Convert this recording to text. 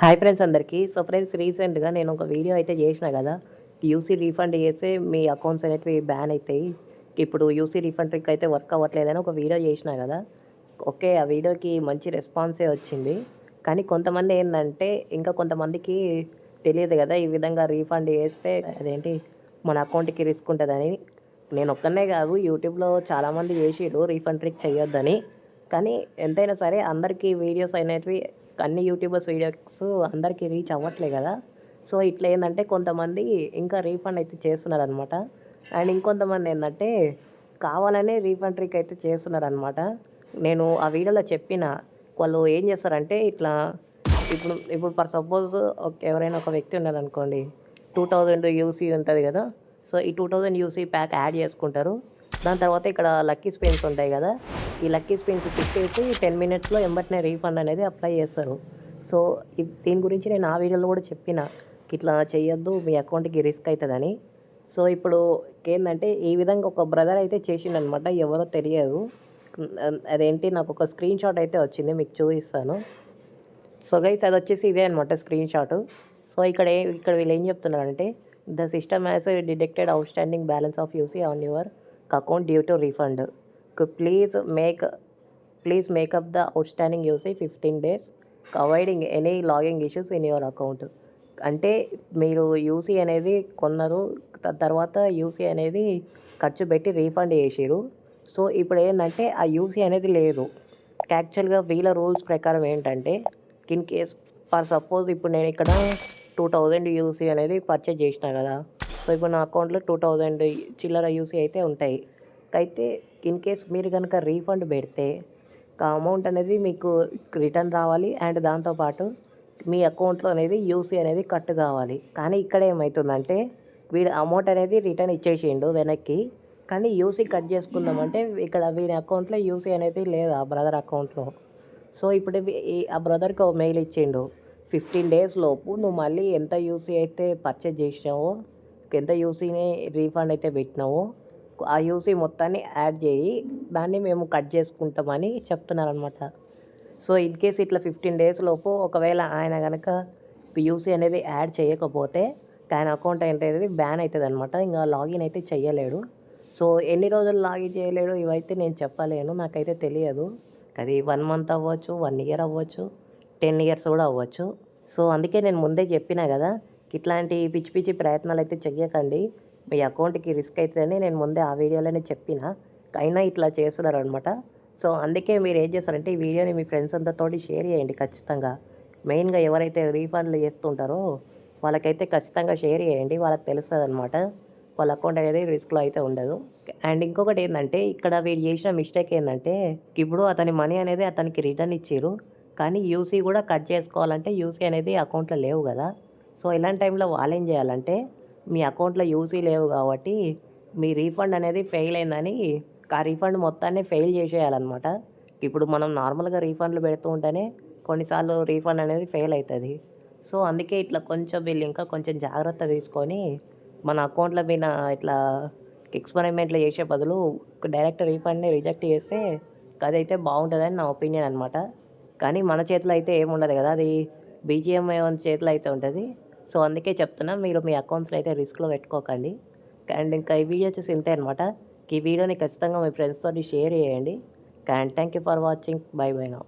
Hi friends అందరికీ. So friends రీసెంట్గా నేను ఒక వీడియో అయితే చేసిన కదా యూసీ రీఫండ్ చేస్తే మీ అకౌంట్స్ అనేటివి బ్యాన్ అవుతాయి ఇప్పుడు యూసీ రీఫండ్ ట్రిక్ అయితే వర్క్ అవ్వట్లేదని ఒక వీడియో చేసిన కదా ఓకే ఆ వీడియోకి మంచి రెస్పాన్సే వచ్చింది. కానీ కొంతమంది ఏంటంటే ఇంకా కొంతమందికి తెలియదు కదా ఈ విధంగా రీఫండ్ చేస్తే అదేంటి మన అకౌంట్కి రిస్క్ ఉంటుందని. నేను ఒక్కనే కాదు యూట్యూబ్లో చాలామంది చేసిరు రీఫండ్ ట్రిక్ చేయొద్దని. కానీ ఎంతైనా సరే అందరికీ వీడియోస్ అనేటివి అన్ని యూట్యూబర్స్ వీడియోస్ అందరికీ రీచ్ అవ్వట్లే కదా. సో ఇట్లా ఏంటంటే కొంతమంది ఇంకా రీఫండ్ అయితే చేస్తున్నారు అనమాట అండ్ ఇంకొంతమంది ఏంటంటే కావాలనే రీఫండ్ ట్రిక్ అయితే చేస్తున్నారు అనమాట నేను ఆ వీడియోలో చెప్పిన వాళ్ళు ఏం చేస్తారంటే ఇట్లా ఇప్పుడు ఇప్పుడు ఫర్ సపోజ్ ఎవరైనా ఒక వ్యక్తి ఉన్నారనుకోండి టూ థౌజండ్ యూసీ ఉంటుంది కదా. సో ఈ two thousand UC pack add చేసుకుంటారు. దాని తర్వాత ఇక్కడ లక్కీ స్పిన్స్ ఉంటాయి కదా. ఈ లక్కీ స్పిన్స్ తిప్పేసి టెన్ మినిట్స్లో ఎంబటినే రీఫండ్ అనేది అప్లై చేస్తారు. సో దీని గురించి నేను ఆ వీడియోలో కూడా చెప్పిన. ఇట్లా చేయొద్దు మీ అకౌంట్కి రిస్క్ అవుతుందని సో ఇప్పుడు ఏంటంటే ఈ విధంగా ఒక బ్రదర్ అయితే చేసిండనమాట ఎవరో తెలియదు. అదేంటి నాకు ఒక స్క్రీన్ షాట్ అయితే వచ్చింది మీకు చూపిస్తాను. సో గైస్ అది వచ్చేసి ఇదే అనమాట స్క్రీన్ షాట్ సో ఇక్కడ ఇక్కడ వీళ్ళు ఏం చెప్తున్నారంటే the system has detected outstanding balance of UC on your account due to refund please make please make up the outstanding UC fifteen days avoiding any logging issues in your account అంటే మీరు UC అనేది కొన్నారు తర్వాత UC అనేది ఖర్చు పెట్టి refund చేసిరు so ఇప్పుడు ఏంటంటే ఆ యూసీ అనేది లేదు. యాక్చువల్గా వీళ్ళ రూల్స్ ప్రకారం ఏంటంటే ఇన్ కేస్ ఫర్ సపోజ్ ఇప్పుడు నేను ఇక్కడ టూ థౌజండ్ యూసీ అనేది పర్చేజ్ చేసిన కదా సో ఇప్పుడు నా అకౌంట్లో టూ థౌజండ్ చిల్లర యూసీ అయితే ఉంటాయి. అయితే ఇన్ కేస్ మీరు కనుక రీఫండ్ పెడితే ఆ అమౌంట్ అనేది మీకు రిటర్న్ రావాలి. అండ్ దాంతోపాటు మీ అకౌంట్లో అనేది యూసీ అనేది కట్ కావాలి. కానీ ఇక్కడ ఏమవుతుందంటే వీడు అమౌంట్ అనేది రిటర్న్ ఇచ్చేసిండు వెనక్కి. కానీ యూసీ కట్ చేసుకుందామంటే ఇక్కడ వీడి అకౌంట్లో యూసీ అనేది లేదు ఆ బ్రదర్ అకౌంట్లో. సో ఇప్పుడు ఆ బ్రదర్కి ఒక మెయిల్ ఇచ్చిండు. ఫిఫ్టీన్ డేస్ లోపు నువ్వు మళ్ళీ ఎంత యూసీ అయితే పర్చేజ్ చేసినావో ఎంత యూసీని రీఫండ్ అయితే పెట్టినావో ఆ యూసీ మొత్తాన్ని యాడ్ చేయి. దాన్ని మేము కట్ చేసుకుంటామని చెప్తున్నారనమాట సో ఇన్ కేస్ ఇట్లా ఫిఫ్టీన్ డేస్ లోపు ఒకవేళ ఆయన కనుక యూసీ అనేది యాడ్ చేయకపోతే ఆయన అకౌంట్ అనేది బ్యాన్ అవుతుంది అనమాట ఇంకా లాగిన్ అయితే చేయలేడు సో ఎన్ని రోజులు లాగిన్ చేయలేడు ఇవైతే నేను చెప్పలేను. నాకైతే తెలియదు. అది వన్ మంత్ అవ్వచ్చు వన్ ఇయర్ అవ్వచ్చు టెన్ ఇయర్స్ కూడా అవ్వచ్చు. సో అందుకే నేను ముందే చెప్పిన కదా ఇట్లాంటి పిచ్చి పిచ్చి ప్రయత్నాలు అయితే చెయ్యకండి. మీ అకౌంట్కి రిస్క్ అవుతుందని నేను ముందే ఆ వీడియోలోనే చెప్పిన. అయినా ఇట్లా చేస్తున్నారు అనమాట సో అందుకే మీరు ఏం చేస్తారంటే ఈ వీడియోని మీ ఫ్రెండ్స్ అందరితోటి షేర్ చేయండి ఖచ్చితంగా. మెయిన్గా ఎవరైతే రీఫండ్లు చేస్తుంటారో వాళ్ళకైతే ఖచ్చితంగా షేర్ చేయండి. వాళ్ళకి తెలుస్తుంది అనమాట వాళ్ళ అకౌంట్ అనేది రిస్క్లో అయితే ఉండదు. అండ్ ఇంకొకటి ఏంటంటే ఇక్కడ వీడు చేసిన మిస్టేక్ ఏంటంటే ఇప్పుడు అతని మనీ అనేది అతనికి రిటర్న్ ఇచ్చారు కానీ యూసీ కూడా కట్ చేసుకోవాలంటే యూసీ అనేది అకౌంట్లో లేవు కదా. సో ఇలాంటి టైంలో వాళ్ళు ఏం చేయాలంటే మీ అకౌంట్లో యూసీ లేవు కాబట్టి మీ రీఫండ్ అనేది ఫెయిల్ అయిందని ఆ రీఫండ్ మొత్తాన్ని ఫెయిల్ చేసేయాలన్నమాట. ఇప్పుడు మనం నార్మల్గా రీఫండ్లు పెడుతూ ఉంటేనే కొన్నిసార్లు రీఫండ్ అనేది ఫెయిల్ అవుతుంది సో అందుకే ఇట్లా కొంచెం వీళ్ళు ఇంకా కొంచెం జాగ్రత్త తీసుకొని మన అకౌంట్లో మీద ఇట్లా ఎక్స్పెరిమెంట్లు చేసే బదులు డైరెక్ట్ రీఫండ్ని రిజెక్ట్ చేస్తే అదైతే బాగుంటుందని నా ఒపీనియన్ అనమాట కానీ మన చేతిలో అయితే ఏముండదు కదా అది బీజిఎంఐ చేతిలో అయితే ఉంటుంది. సో అందుకే చెప్తున్నా మీరు మీ అకౌంట్స్లో అయితే రిస్క్లో పెట్టుకోకండి. అండ్ ఇంకా ఈ వీడియో వచ్చేసి ఇంతే అనమాట ఈ వీడియోని ఖచ్చితంగా మీ ఫ్రెండ్స్తో షేర్ చేయండి. And thank you for watching bye bye నా